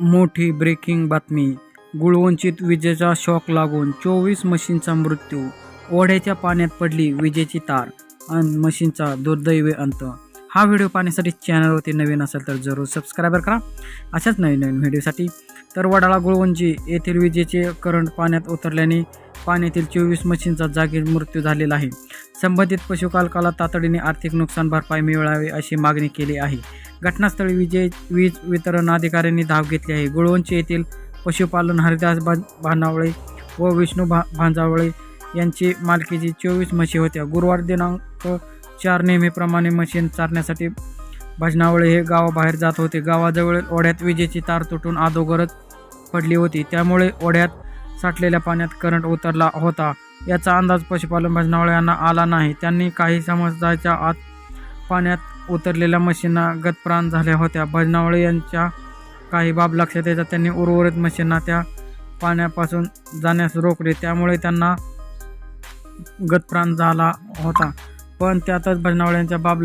मोठी ब्रेकिंग बातमी. गुळवंचित विजेचा शॉक लागून चोवीस म्हशींचा मृत्यू. ओढ्याच्या पाण्यात पडली विजेची तार आणि मशीनचा दुर्दैवी अंत. हा व्हिडिओ पाहण्यासाठी चॅनलवरती नवीन असेल तर जरूर सबस्क्रायबर करा. अशाच नवीन नवीन व्हिडिओसाठी तर वडाळा गुळवंजी येथील विजेचे करंट पाण्यात उतरल्याने पाण्यातील चोवीस म्हशींचा जागीच मृत्यू झालेला आहे. संबंधित पशुपालकाला तातडीने आर्थिक नुकसान भरपाई मिळावी अशी मागणी केली आहे. घटनास्थळी विजय वीज वितरण अधिकाऱ्यांनी धाव घेतली आहे. गुळवंची येथील पशुपालन हरिदास भा भानावळे व विष्णू भा भांजावळे यांची मालकीची चोवीस म्हशी होत्या. गुरुवार दिनांक चार नेहमीप्रमाणे मशीन चारण्यासाठी भजनावळे हे गावाबाहेर जात होते. गावाजवळ ओढ्यात विजेची तार तुटून अधोगरच पडली होती. त्यामुळे ओढ्यात साठलेल्या पाण्यात करंट उतरला होता. याचा अंदाज पशुपालन भजनावळे यांना आला नाही. त्यांनी काही समजदाच्या आत पाण्यात उतरलेल्या म्हशींना गतप्राण झाल्या होत्या. भजनावळे यांच्या काही बाब लक्षात येतात. त्यांनी उर्वरित म्हशींना त्या पाण्यापासून जाण्यास रोखले. त्यामुळे त्यांना गतप्राण झाला होता. पण त्यातच भजनावळ्यांच्या बाब